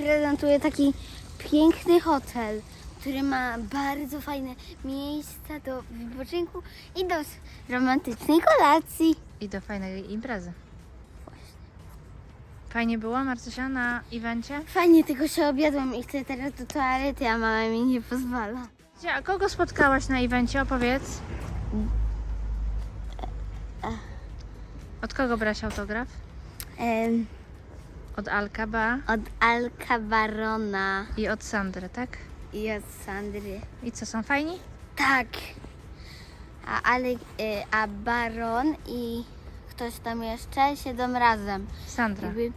Prezentuje taki piękny hotel, który ma bardzo fajne miejsca do wypoczynku i do romantycznej kolacji. I do fajnej imprezy. Fajnie było, Marcysia, na evencie? Fajnie, tylko się objadłam i chcę teraz do toalety, a mama mi nie pozwala. A kogo spotkałaś na evencie? Opowiedz. Od kogo brać autograf? Em, Od Alkaba od Alka Barona i od Sandry, tak? i od Sandry. I co, są fajni? Tak. A, Alek, e, a Baron i ktoś tam jeszcze siedzą razem. Sandra. Jakby,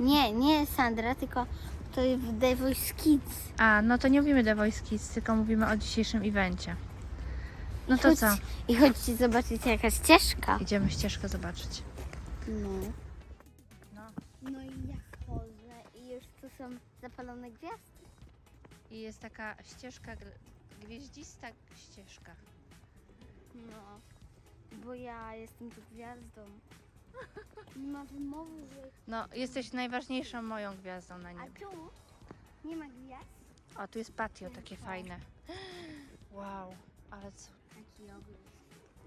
nie, nie Sandra, tylko to jest w The Voice Kids. A, no to nie mówimy The Voice Kids, tylko mówimy o dzisiejszym evencie. No to Chodź- co? I chodźcie zobaczyć jaka ścieżka. Idziemy ścieżkę zobaczyć. No. Są zapalone gwiazdy. I jest taka ścieżka, gr- gwieździsta ścieżka. No. Bo ja jestem tu gwiazdą. Nie ma wymowy, że... No, jesteś najważniejszą moją gwiazdą na A niebie. tu nie ma gwiazd? O, tu jest patio takie fajne. Wow, ale co? Taki ogród.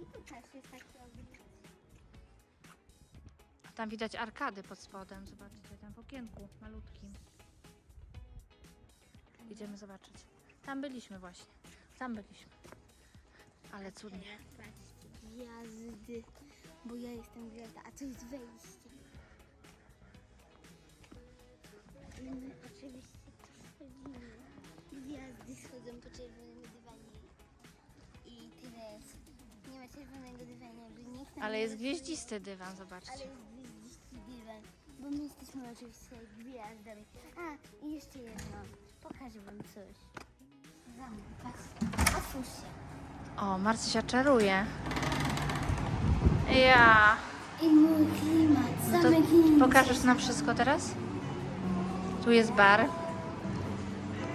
I tu też jest taki ogród. Tam widać arkady pod spodem. Zobaczcie, tam w okienku malutkim. Idziemy zobaczyć. Tam byliśmy właśnie. Tam byliśmy. Ale cudnie. Patrzcie, gwiazdy. Bo ja jestem gwiazda, a to jest wejście. My oczywiście schodzimy. Gwiazdy schodzą po czerwonym dywanie. I tyle jest. Nie ma czerwonego dywania, jakby nikt nam Ale nie jest rozumie. gwieździsty dywan, Ale zobaczcie. jest gwiaździsty dywan, bo my jesteśmy oczywiście gwiazdami. A, i jeszcze jedno. Pokażę coś. Otwórz się. O, Marcysia czaruje. Ja. I mój klimat, No to pokażesz nam wszystko teraz? Tu jest bar.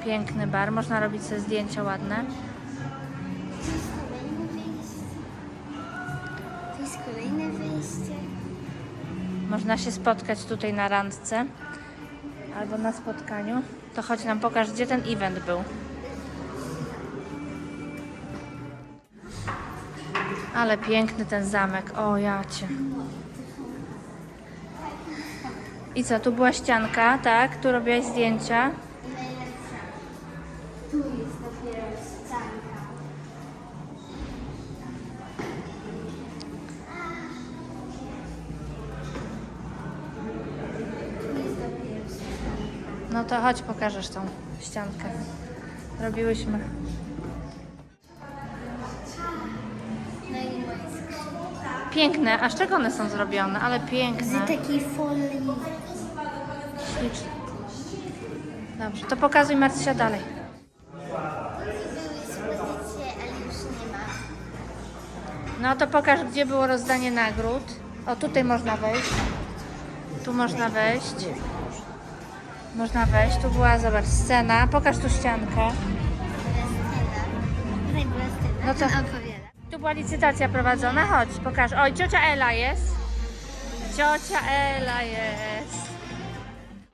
Piękny bar. Można robić sobie zdjęcia ładne. To jest kolejne wyjście. To jest kolejne wyjście. Można się spotkać tutaj na randce albo na spotkaniu. To chodź nam pokaż, gdzie ten event był. Ale piękny ten zamek. O, jacie. I co, tu była ścianka, tak? Tu robiłaś zdjęcia. No to chodź, pokażesz tą ściankę. Robiłyśmy. Piękne. A z czego one są zrobione? Ale piękne. Z takiej folii. Śliczne. Dobrze, to pokazuj Marcysia dalej. No to pokaż, gdzie było rozdanie nagród. O, tutaj można wejść. Tu można wejść. Można wejść. Tu była, zobacz, scena. Pokaż tu ściankę. Była scena. Tutaj była scena. No to- opowiada. Tu była licytacja prowadzona. Chodź, pokaż. Oj, ciocia Ela jest. Ciocia Ela jest.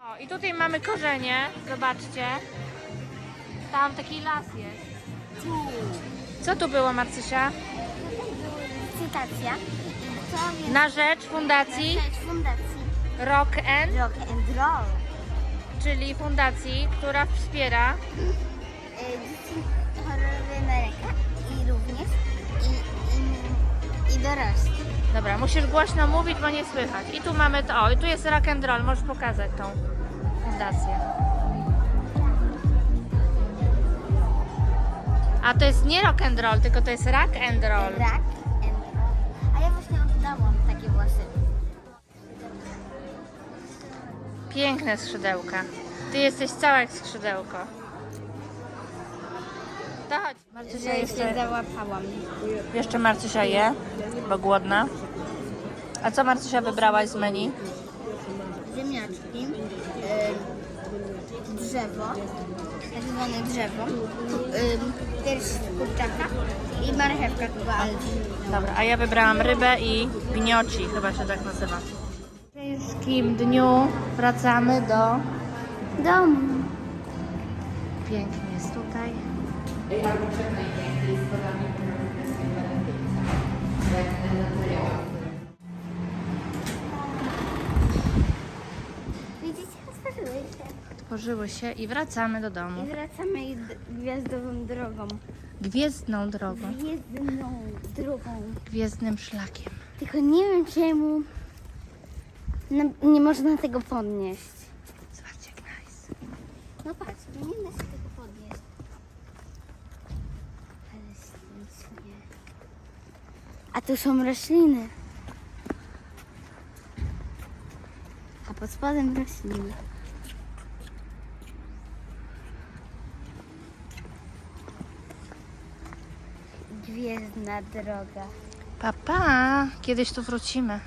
O, i tutaj mamy korzenie. Zobaczcie. Tam taki las jest. Co tu było, Marcysia? Licytacja. Na rzecz fundacji Rzecz fundacji Rock and, Rock and Roll. Czyli fundacji, która wspiera Dzieci choroby na raka i również i, i, i dorośli. Dobra, musisz głośno mówić, bo nie słychać. I tu mamy to, o, i tu jest rock and roll, możesz pokazać tą fundację. A to jest nie rock and roll, tylko to jest rock and roll. Rock Piękne skrzydełka. Ty jesteś cała jak skrzydełko. To chodź. Marcysia jeszcze, załapałam. jeszcze Marcysia je, bo głodna. A co Marcysia wybrałaś z menu? Ziemniaczki, y, drzewo, tak zwane drzewo, y, pierś z kurczaka i marchewka chyba, ale Dobra, a ja wybrałam rybę i gnioci, chyba się tak nazywa. Takim dniu wracamy do... Dom. Pięknie jest tutaj. Widzicie, otworzyły się. Otworzyły się i wracamy do domu. I wracamy d- gwiazdową drogą. Gwiezdną drogą. Gwiezdną drogą. Gwiezdnym szlakiem. Tylko nie wiem czemu no, nie można tego podnieść. Zobaczcie, jak nice. No patrz, no nie da się tego podnieść. Ale ślicznie. A tu są rośliny. A pod spodem rośliny. Gwiezdna droga. Papa, kiedyś tu wrócimy.